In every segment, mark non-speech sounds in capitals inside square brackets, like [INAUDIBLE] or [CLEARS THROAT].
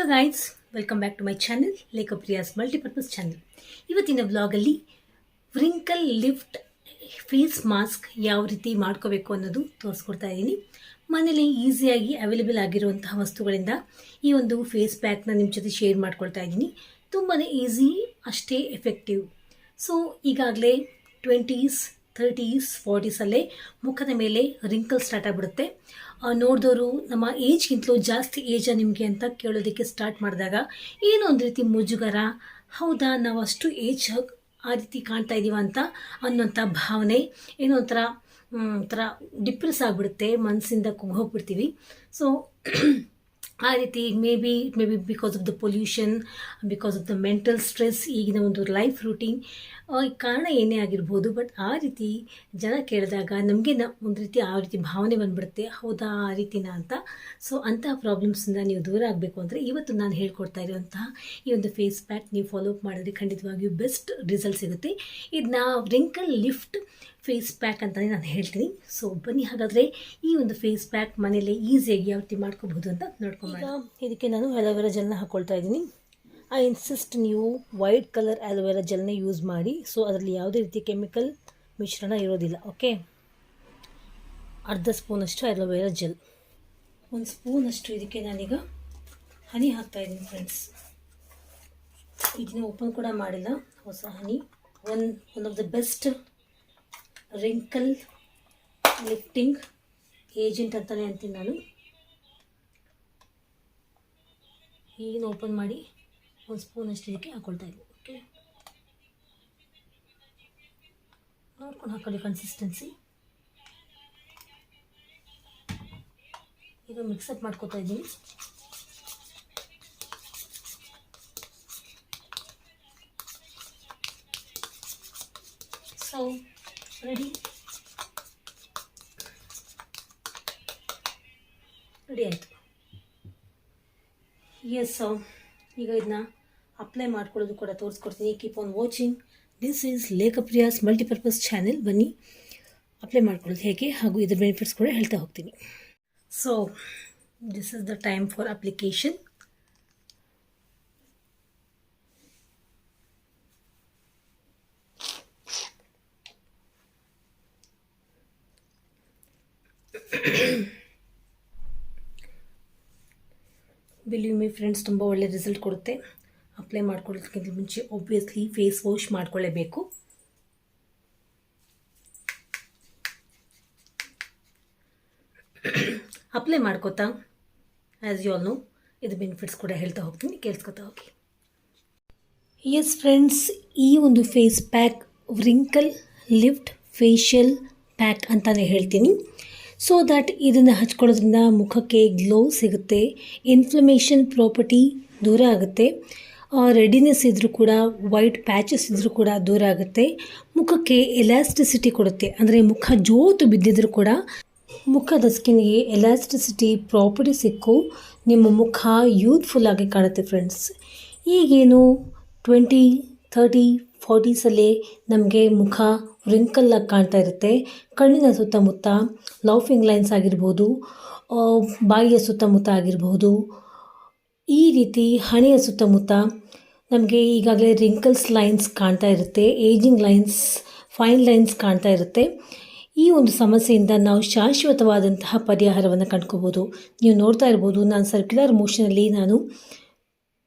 Hello guys welcome back to my channel ಲೇಖಪ್ರಿಯಾಸ್ multipurpose channel ಇವತ್ತಿನ ವ್ಲಾಗಲ್ಲಿ wrinkle lift face mask ಯಾವ ರೀತಿ ಮಾಡ್ಕೋಬೇಕು ಅನ್ನೋದು ತೋರಿಸ್ಕೊಡ್ತಾ ಇದ್ದೀನಿ. ಮನೇಲಿ ಈಸಿಯಾಗಿ ಅವೈಲೇಬಲ್ ಆಗಿರುವಂತಹ ವಸ್ತುಗಳಿಂದ ಈ ಒಂದು ಫೇಸ್ ಪ್ಯಾಕ್ನ ನಿಮ್ಮ ಜೊತೆ ಶೇರ್ ಮಾಡ್ಕೊಳ್ತಾ ಇದ್ದೀನಿ. ತುಂಬಾ ಈಸಿ ಅಷ್ಟೇ ಎಫೆಕ್ಟಿವ್ ಸೊ ಈಗಾಗಲೇ ಟ್ವೆಂಟೀಸ್ ಥರ್ಟೀಸ್ ಫಾರ್ಟೀಸಲ್ಲೇ ಮುಖದ ಮೇಲೆ ರಿಂಕಲ್ ಸ್ಟಾರ್ಟ್ ಆಗಿಬಿಡುತ್ತೆ. ನೋಡಿದವರು ನಮ್ಮ ಏಜ್ಗಿಂತಲೂ ಜಾಸ್ತಿ ಏಜಾ ನಿಮಗೆ ಅಂತ ಕೇಳೋದಕ್ಕೆ ಸ್ಟಾರ್ಟ್ ಮಾಡಿದಾಗ ಏನೋ ಒಂದು ರೀತಿ ಮುಜುಗರ, ಹೌದಾ ನಾವು ಅಷ್ಟು ಏಜ್ ಆ ರೀತಿ ಕಾಣ್ತಾ ಇದ್ದೀವ ಅಂತ ಅನ್ನೋಂಥ ಭಾವನೆ, ಏನೋ ಒಂಥರ ಒಂಥರ ಡಿಪ್ರೆಸ್ ಆಗಿಬಿಡುತ್ತೆ ಮನಸ್ಸಿಂದ ಹೋಗ್ಬಿಡ್ತೀವಿ. ಸೊ [CLEARS THROAT] ಆ ರೀತಿ maybe maybe because of the pollution because of the mental stress ಈಗಿನ ಒಂದು ಲೈಫ್ ರೂಟೀನ್ ಕಾರಣ ಏನೇ ಆಗಿರ್ಬೋದು ಬಟ್ ಆ ರೀತಿ ಜನ ಕೇಳಿದಾಗ ನಮಗೆ ನ, ಒಂದು ರೀತಿ ಆ ರೀತಿ ಭಾವನೆ ಬಂದ್ಬಿಡುತ್ತೆ, ಹೌದಾ ಆ ರೀತಿನ ಅಂತ. ಸೊ ಅಂತಹ ಪ್ರಾಬ್ಲಮ್ಸಿಂದ ನೀವು ದೂರ ಆಗಬೇಕು ಅಂದರೆ ಇವತ್ತು ನಾನು ಹೇಳ್ಕೊಡ್ತಾ ಇರುವಂತಹ ಈ ಒಂದು ಫೇಸ್ ಪ್ಯಾಕ್ ನೀವು ಫಾಲೋ ಅಪ್ ಮಾಡಿದ್ರೆ ಖಂಡಿತವಾಗಿಯೂ ಬೆಸ್ಟ್ ರಿಸಲ್ಟ್ ಸಿಗುತ್ತೆ. ಇದನ್ನ ರಿಂಕಲ್ ಲಿಫ್ಟ್ ಫೇಸ್ ಪ್ಯಾಕ್ ಅಂತಲೇ ನಾನು ಹೇಳ್ತೀನಿ. ಸೊ ಬನ್ನಿ ಹಾಗಾದರೆ ಈ ಒಂದು ಫೇಸ್ ಪ್ಯಾಕ್ ಮನೇಲಿ ಈಸಿಯಾಗಿ ಯಾವ ರೀತಿ ಮಾಡ್ಕೋಬಹುದು ಅಂತ ನೋಡ್ಕೊಬೋದು ಇದಕ್ಕೆ ನಾನು ಅಲೋವೆರಾ ಜೆಲ್ನ ಹಾಕ್ಕೊಳ್ತಾ ಇದ್ದೀನಿ. ಐ ಇನ್ಸಿಸ್ಟ್ ನೀವು ವೈಟ್ ಕಲರ್ ಅಲೋವೆರಾ ಜೆಲ್ನೇ ಯೂಸ್ ಮಾಡಿ. ಸೊ ಅದರಲ್ಲಿ ಯಾವುದೇ ರೀತಿ ಕೆಮಿಕಲ್ ಮಿಶ್ರಣ ಇರೋದಿಲ್ಲ ಓಕೆ ಅರ್ಧ ಸ್ಪೂನಷ್ಟು ಆಲೋವೆರಾ ಜೆಲ್ ಒಂದು ಸ್ಪೂನಷ್ಟು ಇದಕ್ಕೆ ನಾನೀಗ ಹನಿ ಹಾಕ್ತಾ ಇದ್ದೀನಿ ಫ್ರೆಂಡ್ಸ್ ಇದನ್ನ ಓಪನ್ ಕೂಡ ಮಾಡಿಲ್ಲ, ಹೊಸ honey one one of the best wrinkle lifting agent ಅಂತಲೇ ಅಂತೀನಿ ನಾನು. ಈಗಿನ ಓಪನ್ ಮಾಡಿ. ಒಂದು ಸ್ಪೂನ್ ಅಷ್ಟು ಇದಕ್ಕೆ ಹಾಕೊಳ್ತಾ ಇದ್ದೀನಿ ಓಕೆ ನೋಡ್ಕೊಂಡು ಹಾಕೊಳ್ಳಿ ಕನ್ಸಿಸ್ಟೆನ್ಸಿ ಈಗ ಮಿಕ್ಸಪ್ ಮಾಡ್ಕೊತಾ ಇದ್ದೀನಿ. ಸೊ ರೆಡಿ ರೆಡಿ ಆಯಿತು. ಎಸ್ ಈಗ ಇದನ್ನ ಅಪ್ಲೈ ಮಾಡ್ಕೊಳ್ಳೋದು ಕೂಡ ತೋರಿಸ್ಕೊಡ್ತೀನಿ. Keep on watching this is Lekhapriya's multipurpose channel ಬನ್ನಿ. ಅಪ್ಲೈ ಮಾಡ್ಕೊಳ್ಳೋದು ಹೇಗೆ ಹಾಗೂ ಇದರ ಬೆನಿಫಿಟ್ಸ್ ಕೂಡ ಹೇಳ್ತಾ ಹೋಗ್ತೀನಿ. So this is the time for application believe my friends ತುಂಬ ಒಳ್ಳೆ ರಿಸಲ್ಟ್ ಕೊಡುತ್ತೆ. ಅಪ್ಲೈ ಮಾಡ್ಕೊಳ್ಳೋದಕ್ಕಿಂತ ಮುಂಚೆ ಒಬ್ವಿಯಸ್ಲಿ ಫೇಸ್ ವಾಶ್ ಮಾಡ್ಕೊಳ್ಳೇಬೇಕು. ಅಪ್ಲೈ ಮಾಡ್ಕೋತಾ ಆ್ಯಸ್ ಯು ಆಲ್ ನೋ ಇದು ಬೆನಿಫಿಟ್ಸ್ ಕೂಡ ಹೇಳ್ತಾ ಹೋಗ್ತೀನಿ, ಕೇಳಿಸ್ಕೊತಾ ಹೋಗಿ. ಎಸ್ ಫ್ರೆಂಡ್ಸ್ ಈ ಒಂದು face pack wrinkle lift facial pack ಅಂತಲೇ ಹೇಳ್ತೀನಿ. ಸೊ ದ್ಯಾಟ್ ಇದನ್ನು ಹಚ್ಕೊಳ್ಳೋದ್ರಿಂದ ಮುಖಕ್ಕೆ ಗ್ಲೋ ಸಿಗುತ್ತೆ ಇನ್ಫ್ಲಮೇಷನ್ ಪ್ರಾಪರ್ಟಿ ದೂರ ಆಗುತ್ತೆ. ರೆಡಿನೆಸ್ ಇದ್ದರೂ ಕೂಡ ವೈಟ್ ಪ್ಯಾಚಸ್ ಇದ್ದರೂ ಕೂಡ ದೂರ ಆಗುತ್ತೆ. ಮುಖಕ್ಕೆ ಎಲಾಸ್ಟಿಸಿಟಿ ಕೊಡುತ್ತೆ. ಅಂದರೆ ಮುಖ ಜೋತು ಬಿದ್ದಿದ್ರೂ ಕೂಡ ಮುಖದ ಸ್ಕಿನ್ಗೆ ಎಲಾಸ್ಟಿಸಿಟಿ ಪ್ರಾಪರ್ಟಿ ಸಿಕ್ಕು. ನಿಮ್ಮ ಮುಖ ಯೂತ್ಫುಲ್ ಆಗಿ ಕಾಣುತ್ತೆ ಫ್ರೆಂಡ್ಸ್ ಈಗೇನು ಟ್ವೆಂಟಿ ತರ್ಟಿ ಫಾರ್ಟೀಸಲ್ಲೇ ನಮಗೆ ಮುಖ ರಿಂಕಲ್ಲಾಗಿ ಕಾಣ್ತಾ ಇರುತ್ತೆ. ಕಣ್ಣಿನ ಸುತ್ತಮುತ್ತ ಲೌಫಿಂಗ್ ಲೈನ್ಸ್ ಆಗಿರ್ಬೋದು ಬಾಯಿಯ ಸುತ್ತಮುತ್ತ ಆಗಿರ್ಬೋದು, ಈ ರೀತಿ ಹಣೆಯ ಸುತ್ತಮುತ್ತ ನಮಗೆ ಈಗಾಗಲೇ ರಿಂಕಲ್ಸ್ ಲೈನ್ಸ್ ಕಾಣ್ತಾ ಇರುತ್ತೆ ಏಜಿಂಗ್ ಲೈನ್ಸ್ ಫೈನ್ ಲೈನ್ಸ್ ಕಾಣ್ತಾ ಇರುತ್ತೆ. ಈ ಒಂದು ಸಮಸ್ಯೆಯಿಂದ ನಾವು ಶಾಶ್ವತವಾದಂತಹ ಪರಿಹಾರವನ್ನು ಕಂಡ್ಕೋಬೋದು. ನೀವು ನೋಡ್ತಾ ಇರ್ಬೋದು, ನಾನು ಸರ್ಕ್ಯುಲರ್ ಮೋಷನಲ್ಲಿ ನಾನು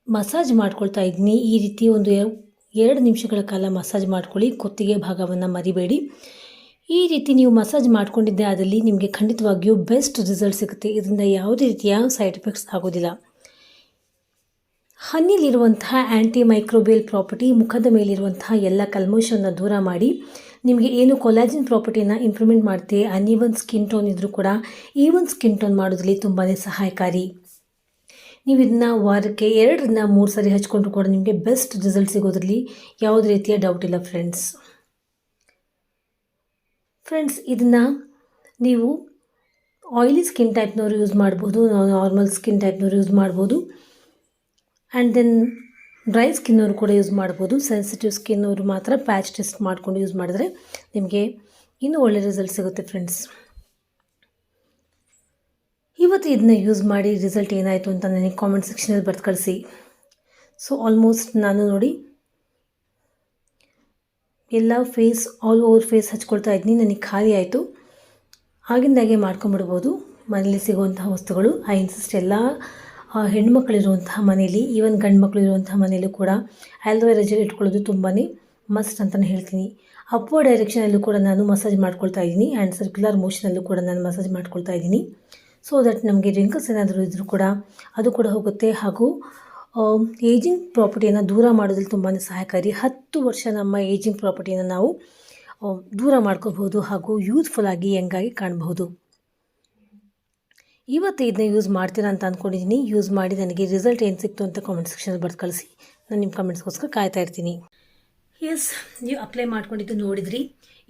ಮಸಾಜ್ ಮಾಡ್ಕೊಳ್ತಾ ಇದ್ದೀನಿ. ಈ ರೀತಿ ಒಂದು ಎರಡು ನಿಮಿಷಗಳ ಕಾಲ ಮಸಾಜ್ ಮಾಡ್ಕೊಳ್ಳಿ, ಕೊತ್ತಿಗೆ ಭಾಗವನ್ನು ಮರಿಬೇಡಿ. ಈ ರೀತಿ ನೀವು ಮಸಾಜ್ ಮಾಡ್ಕೊಂಡಿದ್ದೆ ಆದಲ್ಲಿ ನಿಮಗೆ ಖಂಡಿತವಾಗಿಯೂ ಬೆಸ್ಟ್ ರಿಸಲ್ಟ್ ಸಿಗುತ್ತೆ. ಇದರಿಂದ ಯಾವುದೇ ರೀತಿಯ ಸೈಡ್ ಎಫೆಕ್ಟ್ಸ್ ಆಗೋದಿಲ್ಲ. ಹನಿಲಿರುವಂತಹ ಆ್ಯಂಟಿ ಮೈಕ್ರೋಬಿಯಲ್ ಪ್ರಾಪರ್ಟಿ ಮುಖದ ಮೇಲಿರುವಂತಹ ಎಲ್ಲ ಕಲ್ಮೋಷನ್ನು ದೂರ ಮಾಡಿ, ನಿಮಗೆ ಏನು ಕೊಲಾಜಿನ್ ಪ್ರಾಪರ್ಟಿನ ಇಂಪ್ರೂವ್ಮೆಂಟ್ ಮಾಡುತ್ತೆ ಅನಿವನ್ ಸ್ಕಿನ್ ಟೋನ್ ಇದ್ದರೂ ಕೂಡ ಈವನ್ ಸ್ಕಿನ್ ಟೋನ್ ಮಾಡೋದ್ರಲ್ಲಿ ತುಂಬಾ ಸಹಾಯಕಾರಿ. ನೀವು ಇದನ್ನ ವಾರಕ್ಕೆ ಎರಡರಿಂದ ಮೂರು ಸರಿ ಹಚ್ಕೊಂಡ್ರು ಕೂಡ ನಿಮಗೆ ಬೆಸ್ಟ್ ರಿಸಲ್ಟ್ ಸಿಗೋದ್ರಲ್ಲಿ ಯಾವುದೇ ರೀತಿಯ ಡೌಟ್ ಇಲ್ಲ ಫ್ರೆಂಡ್ಸ್ ಫ್ರೆಂಡ್ಸ್ ಇದನ್ನು ನೀವು ಆಯಿಲಿ ಸ್ಕಿನ್ ಟೈಪ್ನವ್ರು ಯೂಸ್ ಮಾಡ್ಬೋದು ನಾರ್ಮಲ್ ಸ್ಕಿನ್ ಟೈಪ್ನವ್ರು ಯೂಸ್ ಮಾಡ್ಬೋದು. ಆ್ಯಂಡ್ ದೆನ್ ಡ್ರೈ ಸ್ಕಿನ್ನವರು ಕೂಡ ಯೂಸ್ ಮಾಡ್ಬೋದು ಸೆನ್ಸಿಟಿವ್ ಸ್ಕಿನ್ನವರು ಮಾತ್ರ ಪ್ಯಾಚ್ ಟೆಸ್ಟ್ ಮಾಡಿಕೊಂಡು ಯೂಸ್ ಮಾಡಿದ್ರೆ ನಿಮಗೆ ಇನ್ನೂ ಒಳ್ಳೆ ರಿಸಲ್ಟ್ ಸಿಗುತ್ತೆ ಫ್ರೆಂಡ್ಸ್ ಇವತ್ತು ಇದನ್ನ ಯೂಸ್ ಮಾಡಿ ರಿಸಲ್ಟ್ ಏನಾಯಿತು ಅಂತ ನನಗೆ ಕಾಮೆಂಟ್ ಸೆಕ್ಷನಲ್ಲಿ ಬರ್ದು ಕಳಿಸಿ ಸೊ ಆಲ್ಮೋಸ್ಟ್ ನಾನು ನೋಡಿ ಎಲ್ಲ ಫೇಸ್ ಆಲ್ ಓವರ್ ಫೇಸ್ ಹಚ್ಕೊಳ್ತಾ ಇದ್ದೀನಿ. ನನಗೆ ಖಾಲಿ ಆಯಿತು. ಆಗಿಂದಾಗೆ ಮಾಡ್ಕೊಂಬಿಡ್ಬೋದು ಮನೇಲಿ ಸಿಗುವಂತಹ ವಸ್ತುಗಳು ಐ ಇನ್ಸಿಸ್ಟ್ ಎಲ್ಲ ಹೆಣ್ಮಕ್ಳಿರುವಂತಹ ಮನೇಲಿ ಈವನ್ ಗಂಡು ಮಕ್ಕಳು ಇರುವಂತಹ ಮನೇಲೂ ಕೂಡ ಆಲ್ವೇರಾ ಜೆಲ್ ಇಟ್ಕೊಳ್ಳೋದು ತುಂಬಾ ಮಸ್ಟ್ ಅಂತಲೇ ಹೇಳ್ತೀನಿ. ಅಪ್ಪೋ ಡೈರೆಕ್ಷನಲ್ಲೂ ಕೂಡ ನಾನು ಮಸಾಜ್ ಮಾಡ್ಕೊಳ್ತಾ ಇದ್ದೀನಿ. ಆ್ಯಂಡ್ ಸರ್ಕ್ಯುಲರ್ ಮೋಷನಲ್ಲೂ ಕೂಡ ನಾನು ಮಸಾಜ್ ಮಾಡ್ಕೊಳ್ತಾ ಇದ್ದೀನಿ. ಸೊ ದಟ್ ನಮಗೆ ರಿಂಕಲ್ಸ್ ಏನಾದರೂ ಇದ್ದರೂ ಕೂಡ ಅದು ಕೂಡ ಹೋಗುತ್ತೆ. ಹಾಗೂ ಏಜಿಂಗ್ ಪ್ರಾಪರ್ಟಿಯನ್ನು ದೂರ ಮಾಡೋದ್ರಲ್ಲಿ ತುಂಬಾ ಸಹಾಯಕಾರಿ ಹತ್ತು ವರ್ಷ ನಮ್ಮ ಏಜಿಂಗ್ ಪ್ರಾಪರ್ಟಿಯನ್ನು ನಾವು ದೂರ ಮಾಡ್ಕೋಬಹುದು ಹಾಗೂ ಯೂತ್ಫುಲ್ ಆಗಿ ಯಂಗಾಗಿ ಕಾಣಬಹುದು. ಇವತ್ತು ಇದನ್ನ ಯೂಸ್ ಮಾಡ್ತೀರಾ ಅಂತ ಅಂದ್ಕೊಂಡಿದ್ದೀನಿ ಯೂಸ್ ಮಾಡಿ ನನಗೆ ರಿಸಲ್ಟ್ ಏನು ಸಿಕ್ತು ಅಂತ ಕಾಮೆಂಟ್ ಸೆಕ್ಷನಲ್ಲಿ ಬರ್ದು ಕಳಿಸಿ. ನಾನು ನಿಮ್ಮ ಕಮೆಂಟ್ಸ್ಗೋಸ್ಕರ ಕಾಯ್ತಾ ಇರ್ತೀನಿ. ಎಸ್ ನೀವು ಅಪ್ಲೈ ಮಾಡ್ಕೊಂಡಿದ್ದು ನೋಡಿದ್ರಿ.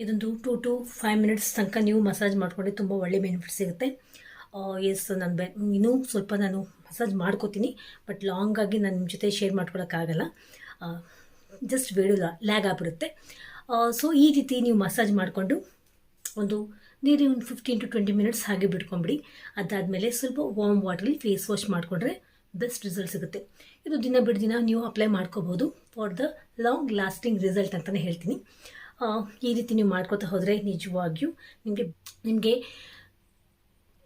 ಇದೊಂದು ಟೂ ಟು ಫೈವ್ ಮಿನಿಟ್ಸ್ ತನಕ ನೀವು ಮಸಾಜ್ ಮಾಡ್ಕೊಂಡ್ರೆ ತುಂಬ ಒಳ್ಳೆ ಬೆನಿಫಿಟ್ ಸಿಗುತ್ತೆ. ಎಸ್ ನಾನು ಬೆ ಇನ್ನೂ ಸ್ವಲ್ಪ ನಾನು ಮಸಾಜ್ ಮಾಡ್ಕೋತೀನಿ ಬಟ್ ಲಾಂಗಾಗಿ ನಾನು ನಿಮ್ಮ ಜೊತೆ ಶೇರ್ ಮಾಡ್ಕೊಳಕ್ಕಾಗಲ್ಲ ಜಸ್ಟ್ ವಿಡಿಯೋ ಲ್ಯಾಗ್ ಆಗಿಬಿಡುತ್ತೆ. ಸೊ ಈ ರೀತಿ ನೀವು ಮಸಾಜ್ ಮಾಡಿಕೊಂಡು ಒಂದು ನೀರಿ ಒಂದು ಫಿಫ್ಟೀನ್ ಟು ಟ್ವೆಂಟಿ ಮಿನಿಟ್ಸ್ ಹಾಗೆ ಬಿಟ್ಕೊಂಬಿಡಿ. ಅದಾದಮೇಲೆ ಸ್ವಲ್ಪ ವಾರ್ಮ್ ವಾಟ್ರಲ್ಲಿ ಫೇಸ್ ವಾಶ್ ಮಾಡಿಕೊಂಡ್ರೆ ಬೆಸ್ಟ್ ರಿಸಲ್ಟ್ ಸಿಗುತ್ತೆ. ಇದು ದಿನ ಬಿಡ ದಿನ ನೀವು ಅಪ್ಲೈ ಮಾಡ್ಕೋಬೋದು for the long lasting result ಅಂತಲೇ ಹೇಳ್ತೀನಿ. ಈ ರೀತಿ ನೀವು ಮಾಡ್ಕೋತಾ ಹೋದರೆ ನಿಜವಾಗಿಯೂ ನಿಮಗೆ ನಿಮಗೆ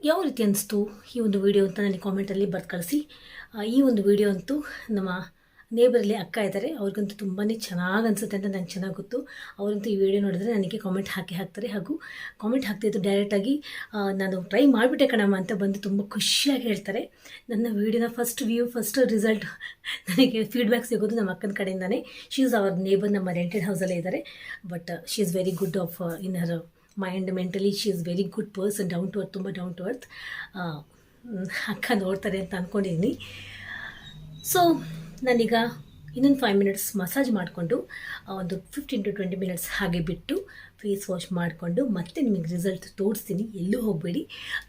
ಯಾವ ರೀತಿ ಅನಿಸ್ತು ಈ ಒಂದು ವಿಡಿಯೋ ಅಂತ ನನಗೆ ಕಾಮೆಂಟಲ್ಲಿ ಬರ್ದು ಕಳಿಸಿ. ಈ ಒಂದು ವಿಡಿಯೋ ಅಂತೂ ನಮ್ಮ ನೇಬರಲ್ಲಿ ಅಕ್ಕ ಇದ್ದಾರೆ. ಅವ್ರಿಗಂತೂ ತುಂಬಾ ಚೆನ್ನಾಗಿ ಅನಿಸುತ್ತೆ ಅಂತ ನಂಗೆ ಚೆನ್ನಾಗಿ ಗೊತ್ತು. ಅವರಂತೂ ಈ ವಿಡಿಯೋ ನೋಡಿದ್ರೆ ನನಗೆ ಕಾಮೆಂಟ್ ಹಾಕಿ ಹಾಕ್ತಾರೆ. ಹಾಗೂ ಕಾಮೆಂಟ್ ಹಾಕ್ತಿದ್ದು ಡೈರೆಕ್ಟಾಗಿ ನಾನು ಟ್ರೈ ಮಾಡಿಬಿಟ್ಟೆ ಕಣಮ್ಮ ಅಂತ ಬಂದು ತುಂಬ ಖುಷಿಯಾಗಿ ಹೇಳ್ತಾರೆ. ನನ್ನ ವಿಡಿಯೋನ ಫಸ್ಟ್ ವ್ಯೂ ಫಸ್ಟ್ ರಿಸಲ್ಟ್ ನನಗೆ ಫೀಡ್ಬ್ಯಾಕ್ ಸಿಗೋದು ನಮ್ಮ ಅಕ್ಕನ ಕಡೆಯಿಂದನೇ. ಶೀ ಈಸ್ ಅವರ್ ನೇಬರ್ ನಮ್ಮ ರೆಂಟೆಡ್ ಹೌಸಲ್ಲೇ ಇದ್ದಾರೆ. But she is very good of in her mind mentally she is very good person down to earth ತುಂಬ ಡೌನ್ ಟು ಅರ್ತ್ ಅಕ್ಕ ನೋಡ್ತಾರೆ ಅಂತ ಅಂದ್ಕೊಂಡಿದ್ದೀನಿ ಸೊ ನಾನೀಗ ಇನ್ನೊಂದು ಫೈವ್ ಮಿನಿಟ್ಸ್ ಮಸಾಜ್ ಮಾಡಿಕೊಂಡು ಒಂದು ಫಿಫ್ಟೀನ್ ಟು ಟ್ವೆಂಟಿ ಮಿನಿಟ್ಸ್ ಹಾಗೆ ಬಿಟ್ಟು ಫೇಸ್ ವಾಶ್ ಮಾಡಿಕೊಂಡು ಮತ್ತೆ ನಿಮಗೆ ರಿಸಲ್ಟ್ ತೋರಿಸ್ತೀನಿ. ಎಲ್ಲೂ ಹೋಗಬೇಡಿ.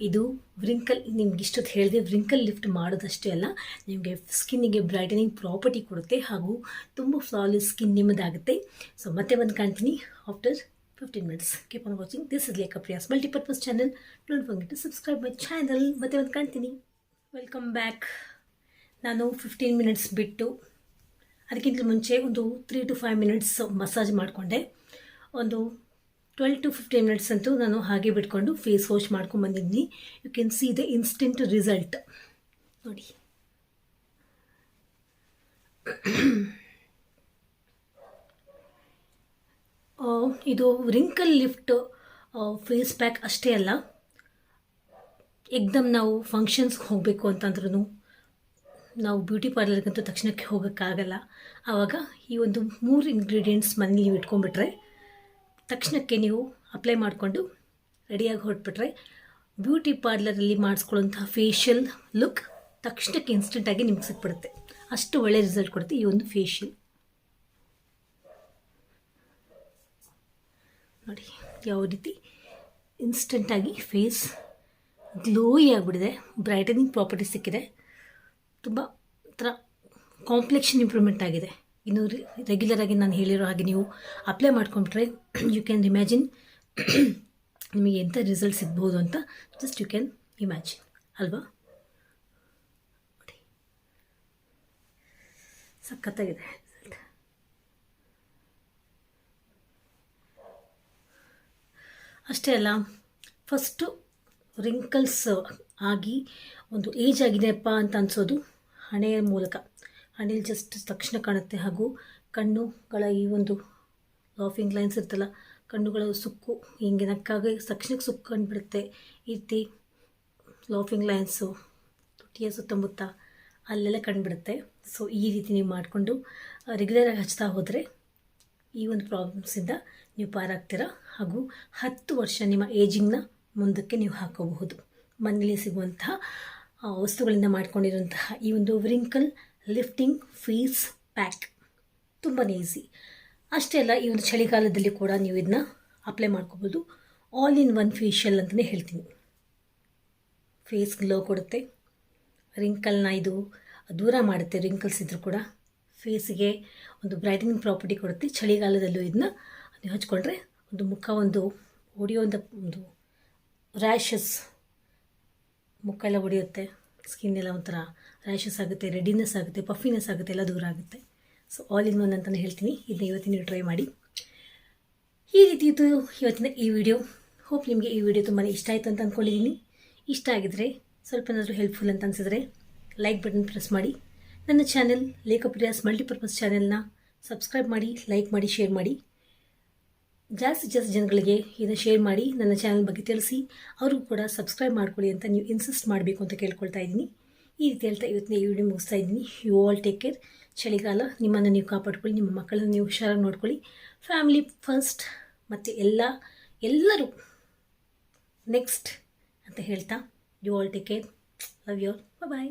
ಇದು ವ್ರಿಂಕಲ್ ನಿಮ್ಗೆ ಇಷ್ಟೊತ್ತು ಹೇಳಿದೆ ವ್ರಿಂಕಲ್ ಲಿಫ್ಟ್ ಮಾಡೋದಷ್ಟೇ ಅಲ್ಲ, ನಿಮಗೆ ಸ್ಕಿನ್ನಿಗೆ ಬ್ರೈಟನಿಂಗ್ ಪ್ರಾಪರ್ಟಿ ಕೊಡುತ್ತೆ ಹಾಗೂ ತುಂಬ ಫ್ಲಾಲೆಸ್ ಸ್ಕಿನ್ ನಿಮ್ಮದಾಗುತ್ತೆ. ಸೊ ಮತ್ತೆ ಬಂದು ಕಾಣ್ತೀನಿ after fifteen minutes keep on watching this is Lekha Priya's multipurpose channel don't forget to subscribe my channel ಮತ್ತೆ ಒಂದು ಕಾಣ್ತೀನಿ. ವೆಲ್ಕಮ್ ಬ್ಯಾಕ್ ನಾನು ಫಿಫ್ಟೀನ್ ಮಿನಿಟ್ಸ್ ಬಿಟ್ಟು ಅದಕ್ಕಿಂತ ಮುಂಚೆ ಒಂದು three to five minutes massage ಮಾಡಿಕೊಂಡೆ. ಒಂದು ಟ್ವೆಲ್ ಟು ಫಿಫ್ಟೀನ್ ಮಿನಿಟ್ಸ್ ಅಂತೂ ನಾನು ಹಾಗೆ ಬಿಟ್ಕೊಂಡು ಫೇಸ್ ವಾಶ್ ಮಾಡ್ಕೊಂಡು ಬಂದಿದ್ದೀನಿ you can see the instant result ನೋಡಿ. [CLEARS THROAT] ಇದು ರಿಂಕಲ್ ಲಿಫ್ಟ್ ಫೇಸ್ ಪ್ಯಾಕ್ ಅಷ್ಟೇ ಅಲ್ಲ. ಎಕ್ದಮ್ ನಾವು ಫಂಕ್ಷನ್ಸ್ಗೆ ಹೋಗಬೇಕು ಅಂತಂದ್ರೂ ನಾವು ಬ್ಯೂಟಿ ಪಾರ್ಲರ್ಗಂತೂ ತಕ್ಷಣಕ್ಕೆ ಹೋಗೋಕ್ಕಾಗಲ್ಲ. ಆವಾಗ ಈ ಒಂದು ಮೂರು ಇಂಗ್ರೀಡಿಯೆಂಟ್ಸ್ ಮನೇಲಿ ನೀವು ಇಟ್ಕೊಂಡ್ಬಿಟ್ರೆ ತಕ್ಷಣಕ್ಕೆ ನೀವು ಅಪ್ಲೈ ಮಾಡಿಕೊಂಡು ರೆಡಿಯಾಗಿ ಹೊರಟ್ಬಿಟ್ರೆ ಬ್ಯೂಟಿ ಪಾರ್ಲರಲ್ಲಿ ಮಾಡಿಸ್ಕೊಳ್ಳೋಂಥ ಫೇಶಿಯಲ್ ಲುಕ್ ತಕ್ಷಣಕ್ಕೆ ಇನ್ಸ್ಟೆಂಟಾಗಿ ನಿಮ್ಗೆ ಸಿಕ್ಬಿಡುತ್ತೆ. ಅಷ್ಟು ಒಳ್ಳೆ ರಿಸಲ್ಟ್ ಕೊಡುತ್ತೆ ಈ ಒಂದು ಫೇಶಿಯಲ್ ನೋಡಿ, ಯಾವ ರೀತಿ ಇನ್ಸ್ಟೆಂಟಾಗಿ ಫೇಸ್ ಗ್ಲೋಯಿ ಆಗಿಬಿಟ್ಟಿದೆ. ಬ್ರೈಟನಿಂಗ್ ಪ್ರಾಪರ್ಟಿ ಸಿಕ್ಕಿದೆ. ತುಂಬ ಒಂಥರ ಕಾಂಪ್ಲೆಕ್ಷನ್ ಇಂಪ್ರೂವ್ಮೆಂಟ್ ಆಗಿದೆ. ಇನ್ನು ರೆಗ್ಯುಲರಾಗಿ ನಾನು ಹೇಳಿರೋ ಹಾಗೆ ನೀವು ಅಪ್ಲೈ ಮಾಡ್ಕೊಂಬಿಟ್ರೆ ಯು ಕ್ಯಾನ್ ಇಮ್ಯಾಜಿನ್ ನಿಮಗೆ ಎಂಥ ರಿಸಲ್ಟ್ ಸಿಗ್ಬೋದು ಅಂತ ಜಸ್ಟ್ ಯು ಕ್ಯಾನ್ ಇಮ್ಯಾಜಿನ್ ಅಲ್ವಾ? ಸಖತ್ತಾಗಿದೆ ಅಷ್ಟೇ ಅಲ್ಲ ಫಸ್ಟು ರಿಂಕಲ್ಸ್ ಆಗಿ ಒಂದು ಏಜ್ ಆಗಿದೆಯಪ್ಪ ಅಂತ ಅನಿಸೋದು ಹಣೆಯ ಮೂಲಕ. ಹಣೆಯಲ್ಲಿ ಜಸ್ಟ್ ತಕ್ಷಣ ಕಾಣುತ್ತೆ. ಹಾಗೂ ಕಣ್ಣುಗಳ ಈ ಒಂದು ಲಾಫಿಂಗ್ ಲೈನ್ಸ್ ಇರ್ತಲ್ಲ ಕಣ್ಣುಗಳ ಸುಕ್ಕು ಹಿಂಗೆ ನಕ್ಕಾಗಿ ತಕ್ಷಣಕ್ಕೆ ಸುಕ್ಕು ಕಂಡುಬಿಡುತ್ತೆ. ಈ ರೀತಿ ಲಾಫಿಂಗ್ ಲೈನ್ಸು ತುಟಿಯ ಸುತ್ತಮುತ್ತ ಅಲ್ಲೆಲ್ಲ ಕಂಡುಬಿಡುತ್ತೆ. ಸೊ ಈ ರೀತಿ ನೀವು ಮಾಡಿಕೊಂಡು ರೆಗ್ಯುಲರಾಗಿ ಹಚ್ತಾ ಹೋದರೆ ಈ ಒಂದು ಪ್ರಾಬ್ಲಮ್ಸಿಂದ ನೀವು ಪಾರಾಗ್ತೀರಾ? ಹಾಗೂ ಹತ್ತು ವರ್ಷ ನಿಮ್ಮ ಏಜಿಂಗ್ನ ಮುಂದಕ್ಕೆ ನೀವು ಹಾಕೋಬಹುದು. ಮನೆಯಲ್ಲಿ ಸಿಗುವಂತಹ ವಸ್ತುಗಳಿಂದ ಮಾಡಿಕೊಂಡಿರುವಂತಹ ಈ ಒಂದು ವ್ರಿಂಕಲ್ ಲಿಫ್ಟಿಂಗ್ ಫೇಸ್ ಪ್ಯಾಕ್ ತುಂಬಾ ಈಸಿ ಅಷ್ಟೇ ಅಲ್ಲ, ಈ ಒಂದು ಚಳಿಗಾಲದಲ್ಲಿ ಕೂಡ ನೀವು ಇದನ್ನ ಅಪ್ಲೈ ಮಾಡ್ಕೋಬೋದು ಆಲ್ ಇನ್ ಒನ್ ಫೇಶಿಯಲ್ ಅಂತಲೇ ಹೇಳ್ತೀನಿ. ಫೇಸ್ ಗ್ಲೋ ಕೊಡುತ್ತೆ. ರಿಂಕಲ್ನ ಇದು ದೂರ ಮಾಡುತ್ತೆ ರಿಂಕಲ್ಸ್ ಇದ್ದರೂ ಕೂಡ. ಫೇಸಿಗೆ ಒಂದು ಬ್ರೈಟನಿಂಗ್ ಪ್ರಾಪರ್ಟಿ ಕೊಡುತ್ತೆ. ಚಳಿಗಾಲದಲ್ಲೂ ಇದನ್ನ ನೀವು ಹಚ್ಕೊಂಡ್ರೆ ಒಂದು ಮುಖ, ಒಂದು ಹೊಡೆಯುವಂಥ ಒಂದು ರ್ಯಾಷಸ್ ಮುಖ ಎಲ್ಲ ಹೊಡೆಯುತ್ತೆ ಸ್ಕಿನ್ ಎಲ್ಲ ಒಂಥರ ರ್ಯಾಷಸ್ ಆಗುತ್ತೆ ರೆಡಿನೆಸ್ ಆಗುತ್ತೆ ಪಫಿನೆಸ್ ಆಗುತ್ತೆ, ಎಲ್ಲ ದೂರ ಆಗುತ್ತೆ. ಸೊ ಆಲ್ ಇನ್ ಒನ್ ಅಂತಲೇ ಹೇಳ್ತೀನಿ. ಇದನ್ನ ಇವತ್ತಿನ ಟ್ರೈ ಮಾಡಿ. ಈ ರೀತಿ ಇತ್ತು ಇವತ್ತಿನ ಈ ವಿಡಿಯೋ ಹೋಪ್ ನಿಮಗೆ ಈ ವಿಡಿಯೋ ತುಂಬಾ ಇಷ್ಟ ಆಯಿತು ಅಂತ ಅಂದ್ಕೊಂಡಿದ್ದೀನಿ ಇಷ್ಟ ಆಗಿದ್ರೆ ಸ್ವಲ್ಪ ಏನಾದರೂ ಹೆಲ್ಪ್ಫುಲ್ ಅಂತ ಅನಿಸಿದ್ರೆ ಲೈಕ್ ಬಟನ್ ಪ್ರೆಸ್ ಮಾಡಿ. ನನ್ನ ಚಾನೆಲ್ ಲೇಖಪ್ರಿಯಾಸ್ ಮಲ್ಟಿಪರ್ಪಸ್ ಚಾನೆಲ್ನ ಸಬ್ಸ್ಕ್ರೈಬ್ ಮಾಡಿ ಲೈಕ್ ಮಾಡಿ ಶೇರ್ ಮಾಡಿ. ಜಾಸ್ತಿ ಜಾಸ್ತಿ ಜನಗಳಿಗೆ ಇದನ್ನು ಶೇರ್ ಮಾಡಿ ನನ್ನ ಚಾನಲ್ ಬಗ್ಗೆ ತಿಳಿಸಿ, ಅವ್ರಿಗೂ ಕೂಡ ಸಬ್ಸ್ಕ್ರೈಬ್ ಮಾಡ್ಕೊಳ್ಳಿ ಅಂತ ನೀವು ಇನ್ಸಿಸ್ಟ್ ಮಾಡಬೇಕು ಅಂತ ಕೇಳ್ಕೊಳ್ತಾ ಇದ್ದೀನಿ. ಈ ರೀತಿ ಹೇಳ್ತಾ ಇವತ್ತಿನ ಈ ವಿಡಿಯೋ ಮುಗಿಸ್ತಾ ಇದ್ದೀನಿ. ಯು ಆಲ್ ಟೇಕ್ ಕೇರ್ ಚಳಿಗಾಲ, ನಿಮ್ಮನ್ನು ನೀವು ಕಾಪಾಡ್ಕೊಳ್ಳಿ, ನಿಮ್ಮ ಮಕ್ಕಳನ್ನು ನೀವು ಹುಷಾರಾಗಿ ನೋಡ್ಕೊಳ್ಳಿ. ಫ್ಯಾಮಿಲಿ ಫಸ್ಟ್ ಮತ್ತು ಎಲ್ಲ, ಎಲ್ಲರೂ ನೆಕ್ಸ್ಟ್ ಅಂತ ಹೇಳ್ತಾ you all take care love you all bye